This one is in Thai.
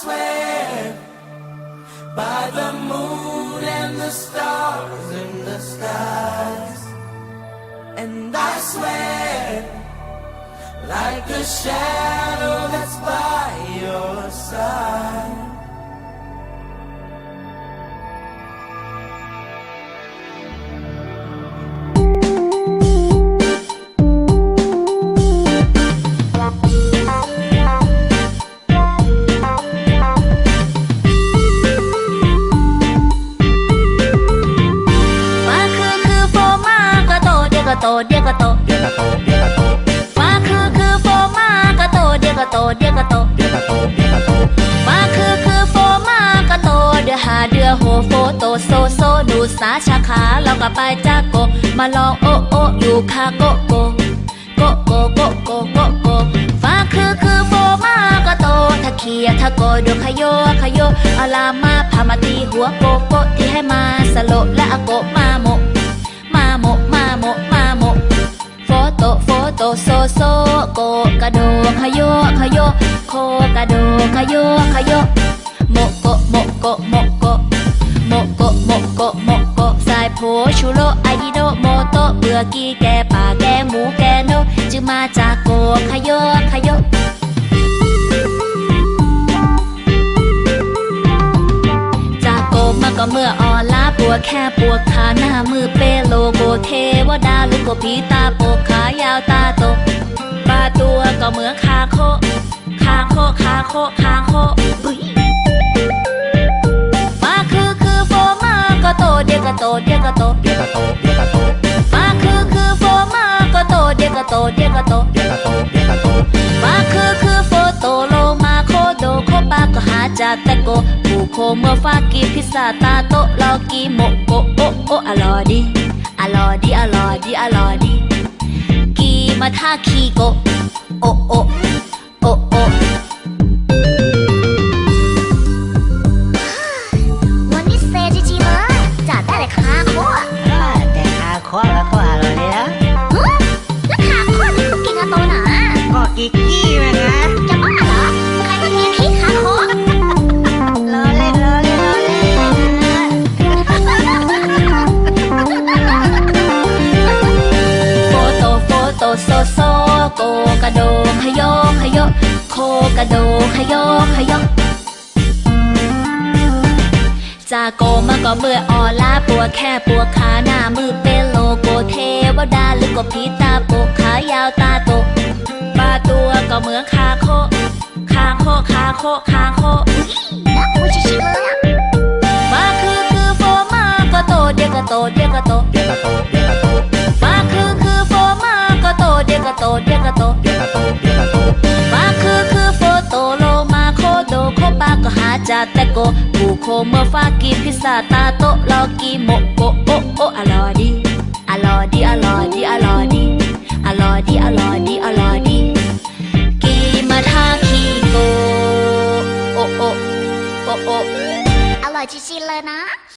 swear by the moon and the stars in the skies. And I swear like a shadow tổ đĩa cà tổ đĩa cà tổ เดียกะโตเดียกะโต Phá khư khư phô ma cà tổ đĩa cà tổ đĩa cà tổ เดียกะโตเดียกะโต Phá khư khư phô ma cà tổ đĩa hà đĩa hồ phô tổ โซโซดูสาชาขาเรากับไปจากโกมาลองโอโออยู่คาโกโกโกโกโกโกโกโกฟ้าคือคือโฟมากะโตถ้าเขียถ้าโกดูขยโยขยโยอาลามาพามาตีหัวโกโกที่ให้มาสโลและอาโกมาโม โฟโซโซโกกระโดขยโยขยโยโคกระโดขยโยขยโยโมโกโมโกโมโกโมโกโมโกโมโกสายโพชูโรอายโนโมโตเบื่อกีแกป่าแกหมูแกโนจึงมาจากโกขยโยขยโย ก็เมื่ออ่อนล้าปวดแค่ปวดขาหน้ามือเปโลโกเทวดาลูกโกผีตาโปกขายาวตาโตปลาตัวก็เหมือนคาโคคาโคคาโคคา จาแต่โกผู้โคเมื่อฟากีพิซซ่าตาโตลอกีโมโกโอโออร่อยดีอร่อยดีอร่อยดีอร่อยดีกีมาท่าคีโกโอโอโอโอวันนี้เซจริงๆเลยจัดได้เลยค่ะโค โกกระโดขยโยขยโยโคกระโดขยโยขยโยจากโกมาก็เมื่ออ่อล้าปวดแค่ปวดขาหน้ามือเป็นโลโกเทวดาหรือก็ผีตาโปกขายาวตาโตปลาตัวก็เหมือนคาโคคาโคคาโคคาโคมาคือคือโฟมาก็โตเดียกก็โตเดียกก็โตเดียกะโต จาแต่โกผู้โคเมื่อฟากีพิซซ่าตาโตลอกีโมโกโอโออร่อยดีอร่อยดีอร่อยดีอร่อยดีอร่อยดีอร่อยดีอร่อยดีกีมาทาคีโกโอโอโอโออร่อยชิๆเลยนะ